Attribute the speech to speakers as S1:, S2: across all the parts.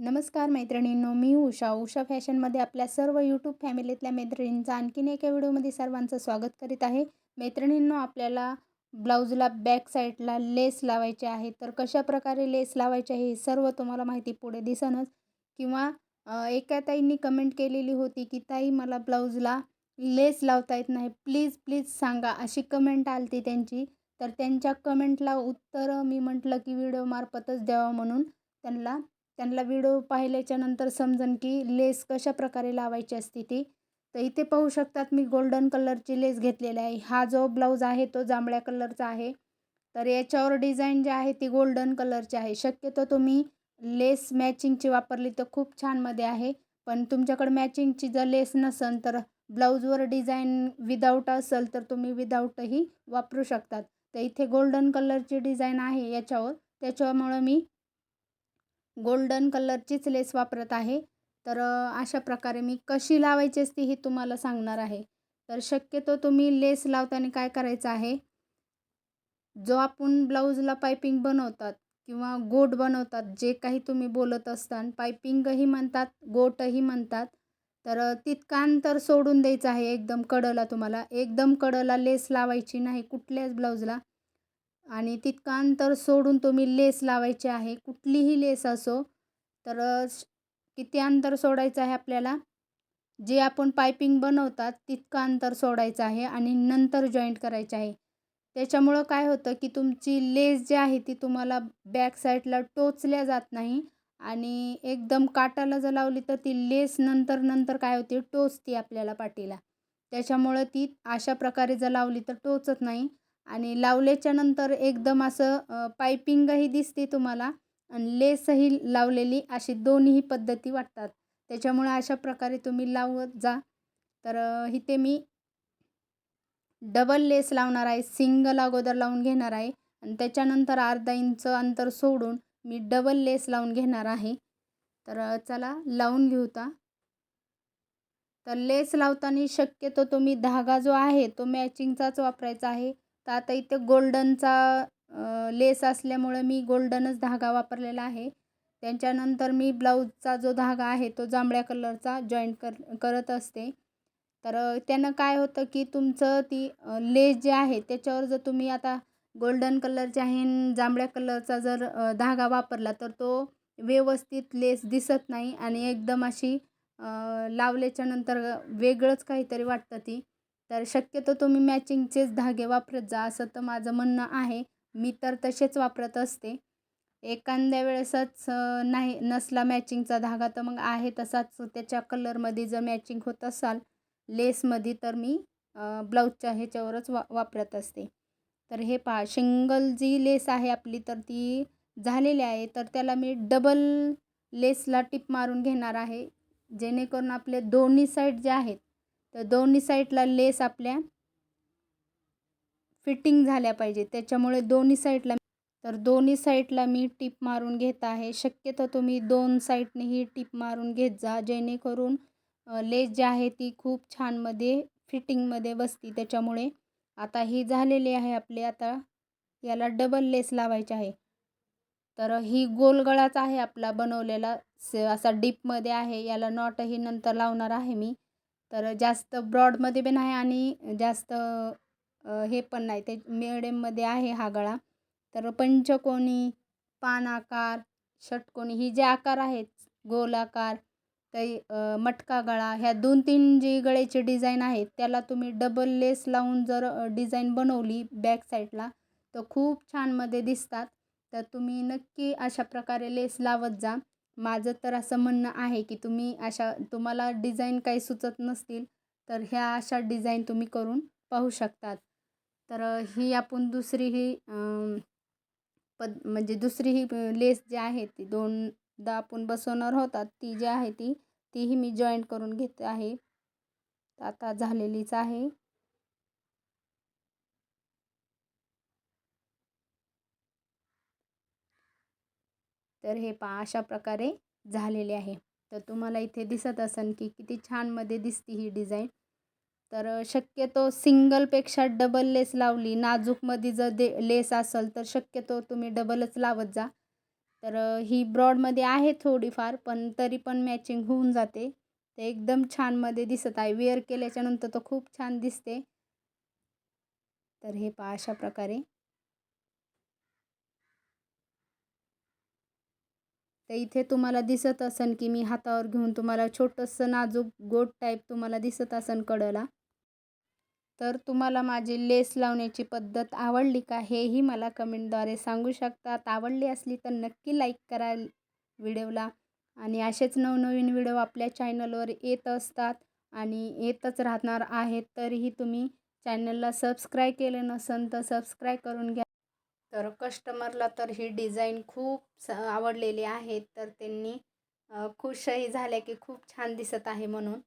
S1: नमस्कार मैत्रिणींनो मी उषा. उषा फॅशनमध्ये आपल्या सर्व यूट्यूब फॅमिलीतल्या मैत्रिणींचा आणखीन एका व्हिडिओमध्ये सर्वांचं स्वागत करीत आहे. मैत्रिणींनो आपल्याला ब्लाऊजला बॅक साईडला लेस लावायचे आहे. तर कशा प्रकारे लेस लावायचे आहे हे सर्व तुम्हाला माहिती पुढे दिसनच. किंवा एका ताईंनी कमेंट केलेली होती की ताई मला ब्लाऊजला लेस लावता येत नाही. प्लीज प्लीज सांगा अशी कमेंट आली त्यांची. तर त्यांच्या कमेंटला उत्तर मी म्हटलं की व्हिडिओमार्फतच द्यावा म्हणून त्यांना त्यांना व्हिडिओ पाहिल्याच्या नंतर समजन की लेस कशा प्रकारे लावायची असते ती. तर इथे पाहू शकतात मी गोल्डन कलरची लेस घेतलेली आहे. हा जो ब्लाऊज आहे तो जांभळ्या कलरचा आहे. तर याच्यावर डिझाईन जी आहे ती गोल्डन कलरची आहे. शक्यतो तुम्ही लेस मॅचिंगची वापरली तर खूप छानमध्ये आहे. पण तुमच्याकडे मॅचिंगची जर लेस नसेल तर ब्लाऊजवर डिझाईन विदाऊट असेल तर तुम्ही विदाऊटही वापरू शकतात. तर इथे गोल्डन कलरची डिझाईन आहे याच्यावर. त्याच्यामुळं मी गोल्डन कलरचीच लेस वापरत आहे. तर अशा प्रकारे मी कशी लावायची असते ही तुम्हाला सांगणार आहे. तर शक्यतो तुम्ही लेस लावताना काय करायचं आहे जो आपण ब्लाऊजला पायपिंग बनवतात किंवा गोट बनवतात जे काही तुम्ही बोलत असताना पायपिंगही म्हणतात गोटही म्हणतात. तर तितका अंतर सोडून द्यायचं आहे एकदम कडला तुम्हाला. एकदम कडला लेस लावायची नाही कुठल्याच ब्लाऊजला. आणि तितकं अंतर सोडून तुम्ही लेस लावायची आहे. कुठलीही लेस असो तर किती अंतर सोडायचं आहे आपल्याला? जे आपण पायपिंग बनवतात तितकं अंतर सोडायचं आहे आणि नंतर जॉईंट करायचे आहे. त्याच्यामुळं काय होतं की तुमची लेस जी आहे ती तुम्हाला बॅक साईडला टोचल्या जात नाही आणि एकदम काटाला जर लावली तर ती लेस नंतर नंतर काय होते? टोचते आपल्याला पाठीला. त्याच्यामुळं ती अशा प्रकारे जर लावली तर टोचत नाही. आणि लावल्याच्या नंतर एकदम असं पायपिंगही दिसते तुम्हाला आणि लेसही लावलेली अशी दोन्ही पद्धती वाटतात. त्याच्यामुळे अशा प्रकारे तुम्ही लावत जा. तर इथे मी डबल लेस लावणार आहे सिंगल अगोदर लावून घेणार आहे आणि त्याच्यानंतर अर्धा इंच अंतर सोडून मी डबल लेस लावून घेणार आहे. तर चला लावून घेऊता तर लेस लावताना शक्यतो तुम्ही धागा जो आहे तो मॅचिंगचाच वापरायचा आहे. तर आता इथे गोल्डनचा लेस असल्यामुळं मी गोल्डनच धागा वापरलेला आहे. त्यांच्यानंतर मी ब्लाऊजचा जो धागा आहे तो जांभळ्या कलरचा जॉईंट कर करत असते. तर त्यानं काय होतं की तुमचं ती लेस जे आहे त्याच्यावर जर तुम्ही आता गोल्डन कलरचे आहे जांभळ्या कलरचा जर धागा वापरला तर तो व्यवस्थित लेस दिसत नाही आणि एकदम अशी लावल्याच्या नंतर वेगळंच काहीतरी वाटतं ती. तर शक्यतो तुम्ही मॅचिंगचेच धागे वापरत जा असं तर माझं म्हणणं आहे. मी तर तसेच वापरत असते. एखाद्या वेळेसच नाही नसला मॅचिंगचा धागा तर मग आहे तसाच. त्याच्या कलरमध्ये जर मॅचिंग होत असाल लेसमध्ये तर मी ब्लाऊजच्या ह्याच्यावरच वा वापरत असते. तर हे पहा शिंगल जी लेस आहे आपली तर ती झालेली आहे. तर त्याला मी डबल लेसला टिप मारून घेणार आहे. जेणेकरून आपले दोन्ही साईड जे आहेत तर दोन्ही साईडला लेस आपल्या फिटिंग झाल्या पाहिजे त्याच्यामुळे दोन्ही साईडला तर दोन्ही साईडला मी टीप मारून घेत आहे. शक्यतो तुम्ही दोन साईडनेही टीप मारून घेत जा जेणेकरून लेस जी आहे ती खूप छानमध्ये फिटिंगमध्ये बसती. त्याच्यामुळे आता ही झालेली आहे आपली. आता याला डबल लेस लावायची आहे. तर ही गोलगळाच आहे आपला बनवलेला. असा डीपमध्ये आहे. याला नॉटही नंतर लावणार आहे मी. तर जास्त ब्रॉडमध्ये पण आहे आणि जास्त हे पण नाही. ते मिडियममध्ये आहे हा गळा. तर पंचकोनी पान आकार षटकोनी ही जे आकार आहेत गोल आकार मटका गळा ह्या दोन तीन जी गळ्याची डिझाईन आहेत त्याला तुम्ही डबल लेस लावून जर डिझाईन बनवली बॅक साईडला तर खूप छानमध्ये दिसतात. तर तुम्ही नक्की अशा प्रकारे लेस लावत जा. माझं तर असं म्हणणं आहे की तुम्ही अशा तुम्हाला डिझाईन काही सुचत नसतील तर ह्या अशा डिझाईन तुम्ही करून पाहू शकतात. तर ही आपण दुसरी ही पद म्हणजे दुसरी ही लेस जी आहे ती दोनदा आपण बसवणार होतात ती जी आहे ती तीही मी जॉईंट करून घेते आहे. आता झालेलीच आहे. तर हे पा अशा प्रकारे झालेले आहे. तर तुम्हाला इथे दिसत असेल की किती छानमध्ये दिसते ही डिझाईन. तर शक्यतो सिंगलपेक्षा डबल लेस लावली नाजूकमध्ये जर दे लेस असेल तर शक्यतो तुम्ही डबलच लावत जा. तर ही ब्रॉडमध्ये आहे थोडीफार पण तरी पण मॅचिंग होऊन जाते. ते एकदम छानमध्ये दिसत आहे. वेअर केल्याच्यानंतर तो खूप छान दिसते. तर हे पहा अशा प्रकारे तर इथे तुम्हाला दिसत असन की मी हातावर घेऊन तुम्हाला छोटंसं नाजूक गोट टाईप तुम्हाला दिसत असन कडला. तर तुम्हाला माझी लेस लावण्याची पद्धत आवडली का हेही मला कमेंटद्वारे सांगू शकतात. आवडली असली तर नक्की लाईक करा व्हिडिओला. आणि असेच नवनवीन व्हिडिओ आपल्या चॅनलवर येत असतात आणि येतच राहणार आहेत तरीही तुम्ही चॅनलला सबस्क्राईब केलं नसेल तर सबस्क्राईब करून घ्या. तर कस्टमरला तर ही डिझाईन खूप स आवडलेली आहे. तर त्यांनी खुशही झाल्या की खूप छान दिसत आहे म्हणून.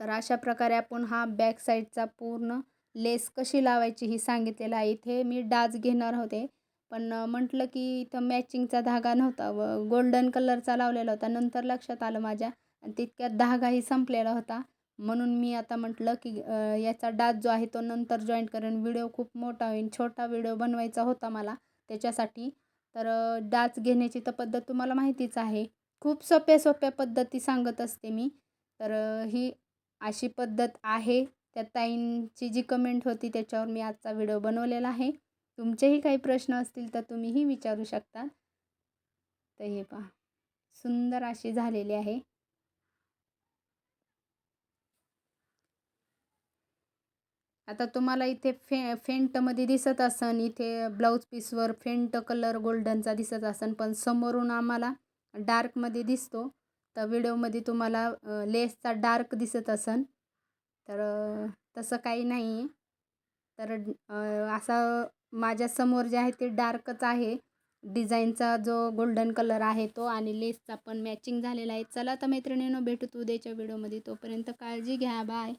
S1: तर अशा प्रकारे आपण हा बॅक साईडचा पूर्ण लेस कशी लावायची ही सांगितलेलं आहे. इथे मी डाच घेणार होते. पण म्हटलं की इथं मॅचिंगचा धागा नव्हता. व गोल्डन कलरचा लावलेला होता. नंतर लक्षात आलं माझ्या. आणि तितक्यात धागाही संपलेला होता. म्हणून मी आता म्हटलं की याचा डाच जो आहे तो नंतर जॉईंट करेन. व्हिडिओ खूप मोठा होईल छोटा व्हिडिओ बनवायचा होता मला त्याच्यासाठी. तर डाच घेण्याची तर पद्धत तुम्हाला माहितीच आहे. खूप सोप्या सोप्या पद्धती सांगत असते मी. तर ही अशी पद्धत आहे. त्या ताईंची जी कमेंट होती त्याच्यावर मी आजचा व्हिडिओ बनवलेला आहे. तुमचेही काही प्रश्न असतील तर तुम्हीही विचारू शकता. तर हे पहा. सुंदर अशी झालेली आहे. आता तुम्हाला इथे फे फेंटमध्ये दिसत असन इथे ब्लाऊज पीसवर फेंट कलर गोल्डनचा दिसत असन पण समोरून आम्हाला डार्कमध्ये दिसतो. तर व्हिडिओमध्ये तुम्हाला लेसचा डार्क दिसत असन. तर तसं काही नाही आहे तर असा माझ्यासमोर जे आहे ते डार्कच आहे. डिझाईनचा जो गोल्डन कलर आहे तो आणि लेसचा पण मॅचिंग झालेला आहे. चला तर मैत्रिणीनं भेटू उद्याच्या व्हिडिओमध्ये. तोपर्यंत काळजी घ्या. बाय.